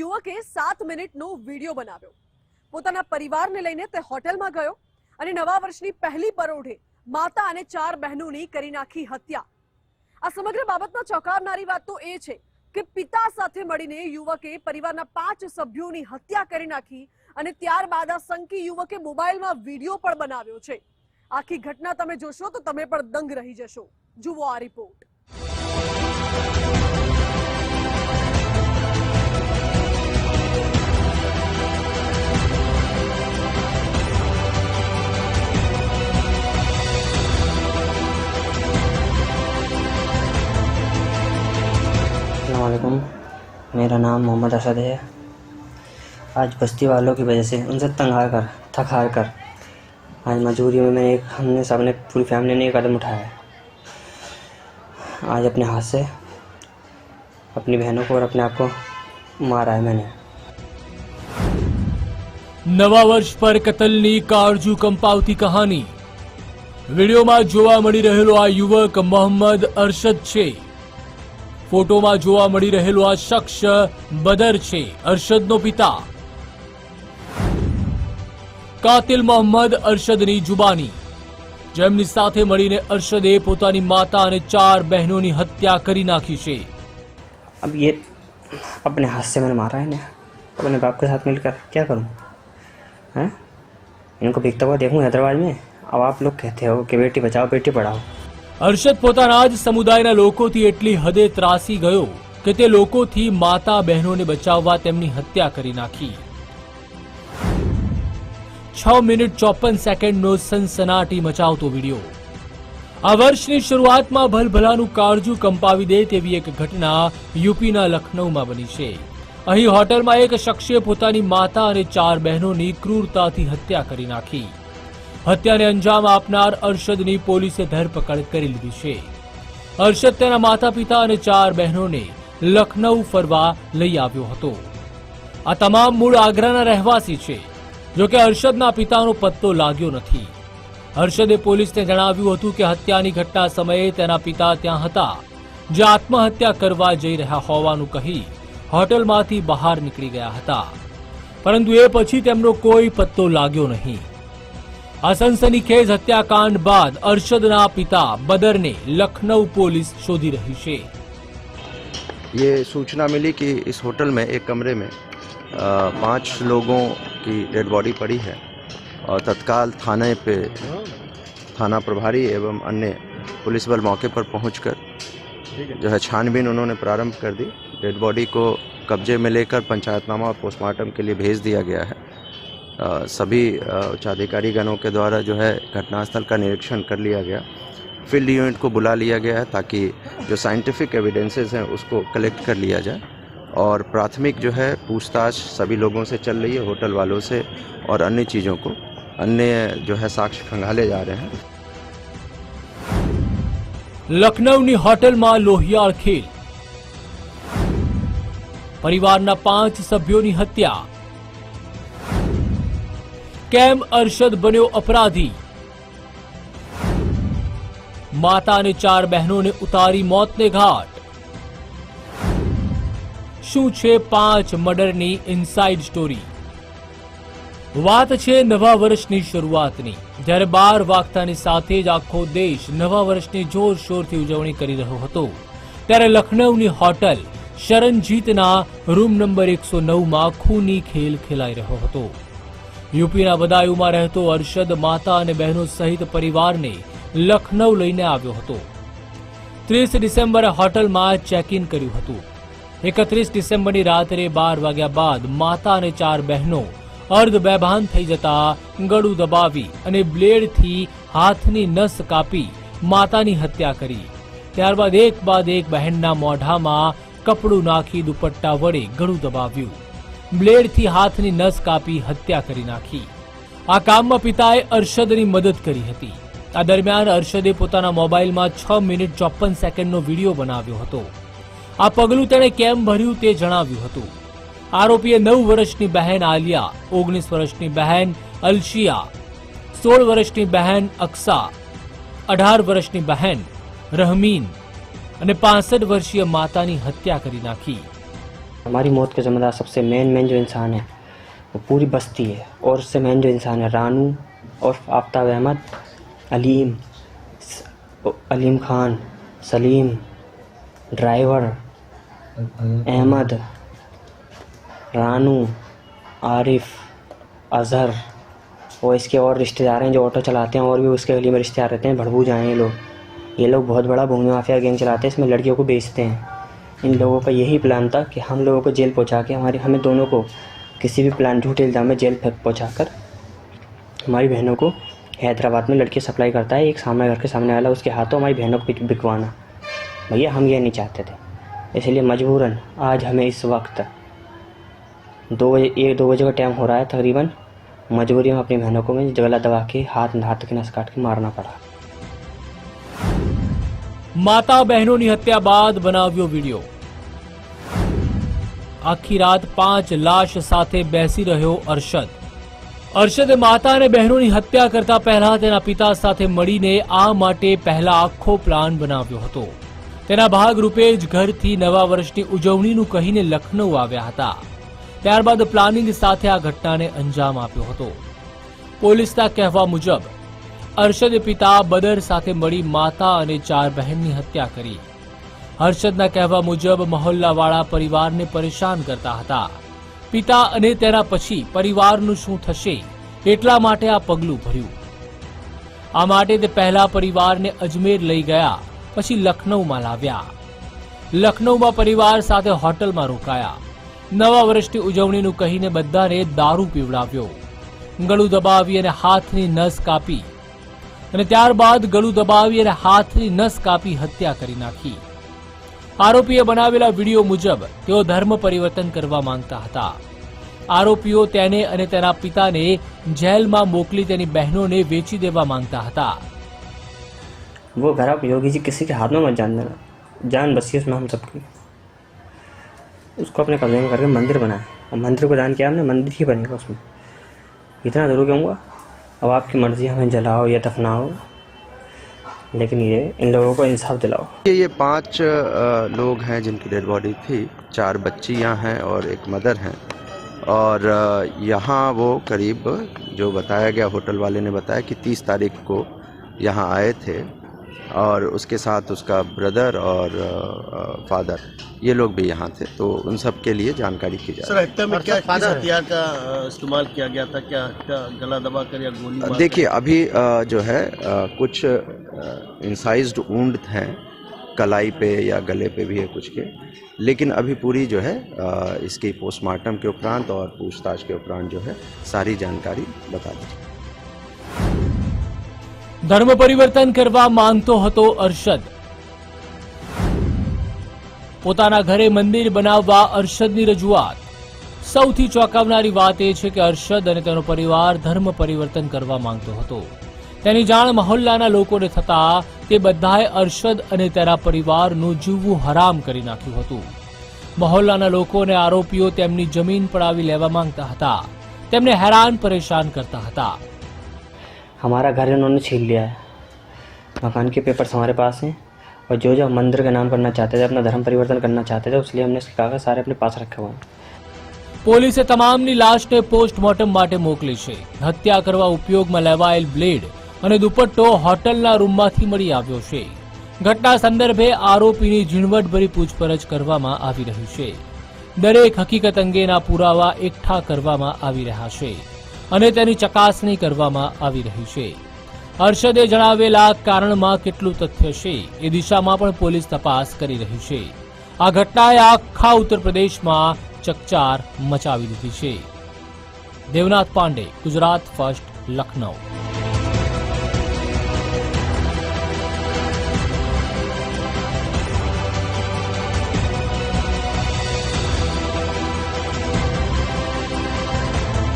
યુવકે સાત મિનિટનો વીડિયો બનાવ્યો. પોતાના પરિવારને લઈને તે હોટેલમાં ગયો અને નવા વર્ષની પહેલી પરોઢે માતા અને ચાર બહેનોની કરી નાખી હત્યા. આ સમગ્ર બાબતમાં ચોંકાવનારી વાત તો એ છે કે પિતા સાથે મળીને યુવકે પરિવારના પાંચ સભ્યોની હત્યા કરી નાખી અને ત્યારબાદ આ સંકી યુવકે મોબાઈલમાં વીડિયો પણ બનાવ્યો છે. આખી ઘટના તમે જોશો તો તમે પણ દંગ રહી જશો. જુઓ આ રિપોર્ટ. मेरा नाम मोहम्मद असद है आज बस्ती वालों की वजह से उनसे तंग हार कर थक हार कर आज मजबूरी में मैंने एक हमने सबने पूरी फैमिली ने एक कदम उठाया है आज अपने हाथ से अपनी बहनों को और अपने आप को मारा है मैंने નવા વર્ષ પર કતલની કાળજુ કંપાવતી કહાની વિડીયોમાં જોવા મળી રહેલો આ યુવક મોહમ્મદ અરશદ છે ફોટોમાં જોવા મળી રહેલો આ શખ્સ બદર છે અરશદનો પિતા કાતિલ મોહમ્મદ અરશદની જુબાની જેમની સાથે મળીને અરશદે પોતાની માતા અને ચાર બહેનોની હત્યા કરી નાખી છે अब ये अपने हाथ से मैंने मारा है ना अपने बाप के साथ मिलकर क्या करूँ हैं इनको बिकता हुआ देखूँ हैदराबाद में अब आप लोग कहते हो कि बेटी बचाओ बेटी पढ़ाओ અરશદ પોતાના જ સમુદાયના લોકોથી એટલી હદે ત્રાસી ગયો કે તે લોકોથી માતા બહેનોને બચાવવા તેમની હત્યા કરી નાખી. છ મિનિટ ચોપન સેકન્ડનો સનસનાટી મચાવતો વિડિયો. આ વર્ષની શરૂઆતમાં ભલભલાનું કાળજું કંપાવી દે તેવી એક ઘટના યુપીના લખનૌમાં બની છે. અહીં હોટલમાં એક શખ્સે પોતાની માતા અને ચાર બહેનોની ક્રૂરતાથી હત્યા કરી નાખી. હત્યાને અંજામ આપનાર અરશદની પોલીસે ધરપકડ કરી લીધી છે. અરશદ તેના માતા પિતા અને ચાર બહેનોને લખનૌ ફરવા લઈ આવ્યો હતો. આ તમામ મૂળ આગ્રાના રહેવાસી છે જોકે અરશદના પિતાનો પત્તો લાગ્યો નથી. હર્ષદે પોલીસને જણાવ્યું હતું કે હત્યાની ઘટના સમયે તેના પિતા ત્યાં હતા, જે આત્મહત્યા કરવા જઈ રહ્યા હોવાનું કહી હોટલમાંથી બહાર નીકળી ગયા હતા. પરંતુ એ પછી તેમનો કોઈ પત્તો લાગ્યો નહીં. આ સનસનીખેજ હત્યાકાંડ બાદ અરશદના પિતા બદરને લખનૌ પોલીસ શોધી રહી છે ये सूचना मिली कि इस होटल में एक कमरे में अ, पांच लोगों की डेड बॉडी पड़ी है और तत्काल थाने पे थाना प्रभारी एवं अन्य पुलिस बल मौके पर पहुंचकर जो है छानबीन उन्होंने प्रारंभ कर दी डेड बॉडी को कब्जे में लेकर पंचायतनामा और पोस्टमार्टम के लिए भेज दिया गया है अ, सभी अ, उच्चाधिकारी गणों के द्वारा जो है घटनास्थल का निरीक्षण कर लिया गया फील्ड यूनिट को बुला लिया गया है ताकि जो साइंटिफिक एविडेंसेस हैं उसको कलेक्ट कर लिया जाए और प्राथमिक जो है पूछताछ सभी लोगों से चल रही है होटल वालों से और अन्य चीज़ों को अन्य जो है साक्ष्य खंगाले जा रहे हैं લખનૌની હોટલમાં લોહિયાળ ખેલ પરિવારના પાંચ સભ્યોની હત્યા કેમ અરશદ બન્યો અપરાધી? માતા અને ચાર બહેનોને ઉતારી મોતને ઘાટ. શું છે પાંચ મર્ડરની ઇનસાઇડ સ્ટોરી વાત છે નવા વર્ષની શરૂઆતની. જ્યારે બાર વાગતાની સાથે જ આખો દેશ નવા વર્ષની જોરશોરથી ઉજવણી કરી રહ્યો હતો. ત્યારે લખનૌની હોટલ શરણજીતના રૂમ નંબર એકસો નવમાં ખૂની ખેલ ખેલાઈ રહ્યો હતો. યુપીના બદાયુમાં રહેતો અરશદ માતા અને બહેનો સહિત પરિવારને લખનૌ લઈને આવ્યો હતો. ત્રીસ ડિસેમ્બરે હોટલમાં ચેક ઇન કર્યું હતું. એકત્રીસ ડિસેમ્બરની રાત્રે બાર વાગ્યા બાદ માતા અને ચાર બહેનો અર્ધ બેભાન થઈ જતા ગળું દબાવી અને બ્લેડથી હાથની નસ કાપી માતાની હત્યા કરી. ત્યારબાદ એક બાદ એક બહેનના મોઢામાં કપડું નાખી દુપટ્ટા વડે ગળું દબાવ્યું. બ્લેડથી હાથની નસ કાપી હત્યા કરી નાખી. આ કામમાં પિતાએ અરશદની મદદ કરી હતી. આ દરમિયાન અરશદે પોતાના મોબાઈલમાં છ મિનિટ ચોપન સેકન્ડનો વીડિયો બનાવ્યો હતો. આ પગલું તેણે કેમ ભર્યું તે જણાવ્યું હતું. આરોપીએ નવ વર્ષની બહેન આલિયા, ઓગણીસ વર્ષની બહેન અલશિયા, સોળ વર્ષની બહેન અક્સા, અઢાર વર્ષની બહેન રહમીન અને પાસઠ વર્ષીય માતાની હત્યા કરી નાખી. हमारी मौत के जिम्मेदार सबसे मेन मेन जो इंसान है, वो पूरी बस्ती है। और उससे मेन जो इंसान है, रानू और आफ्ताब अहमद, अलीम अलीम खान, सलीम, ड्राइवर, अहमद, रानू, आरिफ, अजहर और इसके और रिश्तेदार हैं जो ऑटो चलाते हैं और भी उसके गली में रिश्तेदार रहते हैं भड़बू जाएँ ये लोग। ये लोग बहुत बड़ा भूमि माफिया गैंग चलाते हैं, इसमें लड़कियों को बेचते हैं। इन लोगों का यही प्लान था कि हम लोगों को जेल पहुंचा के हमारी हमें दोनों को किसी भी प्लान झूठे इल्ज़ाम में जेल पहुंचा कर हमारी बहनों को हैदराबाद में लड़की सप्लाई करता है एक सामने घर के सामने वाला उसके हाथों हमारी बहनों को बिक- बिकवाना भैया हम ये नहीं चाहते थे इसलिए मजबूरन आज हमें इस वक्त दो बजे एक दो बजे का टाइम हो रहा है तकरीबन मजबूरी में अपनी बहनों को मैं गला दबा के हाथ हाथ के नस काट के मारना पड़ा માતા બહેનોની હત્યા બાદ બનાવ્યો વિડીયો આખી રાત પાંચ લાશ સાથે બેસી રહ્યો અરશદ. અરશદે માતા અને બહેનોની હત્યા કરતા પહેલા તેના પિતા સાથે મળીને આ માટે પહેલા આખો પ્લાન બનાવ્યો હતો. તેના ભાગરૂપે જ ઘરથી નવા વર્ષની ઉજવણીનું કહીને લખનૌ આવ્યા હતા. ત્યારબાદ પ્લાનિંગ સાથે આ ઘટનાને અંજામ આપ્યો હતો. પોલીસના કહેવા મુજબ, અર્શદે પિતા બદર સાથે મળી માતા અને ચાર બહેનની હત્યા કરી. હર્ષદના કહેવા મુજબ મહોલ્લાવાળા પરિવારને પરેશાન કરતા હતા. પિતા અને તેના પછી પરિવારનું શું થશે એટલા માટે આ પગલું ભર્યું. આ માટે તે પહેલા પરિવારને અજમેર લઈ ગયા, પછી લખનૌમાં લાવ્યા. લખનૌમાં પરિવાર સાથે હોટલમાં રોકાયા. નવા વર્ષની ઉજવણીનું કહીને બધાને દારૂ પીવડાવ્યો. ગળું દબાવી અને હાથની નસ કાપી. અને ત્યારબાદ ગળું દબાવી અને હાથની નસ કાપી હત્યા કરી નાખી. આરોપીએ બનાવેલા વિડીયો મુજબ તેઓ ધર્મ પરિવર્તન કરવા માંગતા હતા આરોપીઓ તેને અને તેના પિતાને જેલમાં મોકલી તેની બહેનોને વેચી દેવા માંગતા હતા वो घर आप योगी जी किसी के हाथ में मत जान देना जान बसी उसमें हम सबकी उसको अपने कब्जे में करके मंदिर बनाए और मंदिर को दान किया हमने मंदिर ही बनेगा उसमें इतना ज़रूर कहूँगा अब आपकी मर्ज़ी हमें जलाओ या दफनाओ लेकिन ये, इन लोगों को इंसाफ दिलाओ। ये ये पाँच लोग हैं जिनकी डेड बॉडी थी। चार बच्चियाँ हैं और एक मदर हैं। और यहाँ वो करीब, जो बताया गया होटल वाले ने बताया कि 30 तारीख को यहाँ आए थे। और उसके साथ उसका ब्रदर और फादर ये लोग भी यहाँ थे तो उन सब के लिए जानकारी की जा सर रही हत्या में क्या किस हथियार का इस्तेमाल किया गया था? क्या क्या गला दबा कर या गोली देखिए अभी जो है कुछ इंसाइज्ड ऊंड हैं कलाई पे या गले पे भी है कुछ के लेकिन अभी पूरी जो है इसकी पोस्टमार्टम के उपरांत और पूछताछ के उपरांत जो है सारी जानकारी बता दी। ધર્મ પરિવર્તન કરવા માંગતો હતો અરશદ. પોતાના ઘરે મંદિર બનાવવા અરશદની રજૂઆત. સૌથી ચોંકાવનારી વાત એ છે કે અરશદ અને તેનો પરિવાર ધર્મ પરિવર્તન કરવા માંગતો હતો. તેની જાણ મહોલ્લાના લોકોને થતા તે બધાએ અરશદ અને તેના પરિવારનું જીવવું હરામ કરી નાખ્યું હતું. મહોલ્લાના લોકોને આરોપીઓ તેમની જમીન પડાવી લેવા માંગતા હતા. તેમને હેરાન પરેશાન કરતા હતા. हमारा घर इन्होंने छीन लिया है मकान के पेपर्स हमारे पास हैं और जो जो हम मंदिर का नाम करना चाहते थे अपना धर्म परिवर्तन करना चाहते थे इसलिए हमने इसके कागज सारे अपने पास रखे हुए हैं પોલીસે તમામની લાશને પોસ્ટમોર્ટમ માટે મોકલી છે હત્યા કરવા ઉપયોગમાં લેવાયેલ બ્લેડ અને દુપટ્ટો હોટલના રૂમમાંથી મળી આવ્યો છે ઘટના સંદર્ભે આરોપીની ઝીણવટભરી પૂછપરછ કરવામાં આવી રહી છે દરેક હકીકત અંગેના પુરાવા એકઠા કરવામાં આવી રહ્યા છે અને તેની ચકાસણી કરવામાં આવી રહી છે. હર્ષદે જણાવેલા કારણમાં કેટલું તથ્ય છે એ દિશામાં પણ પોલીસ તપાસ કરી રહી છે. આ ઘટનાએ આખા ઉત્તર પ્રદેશમાં ચકચાર મચાવી દીધી છે. દેવનાથ પાંડે, ગુજરાત ફર્સ્ટ લખનૌ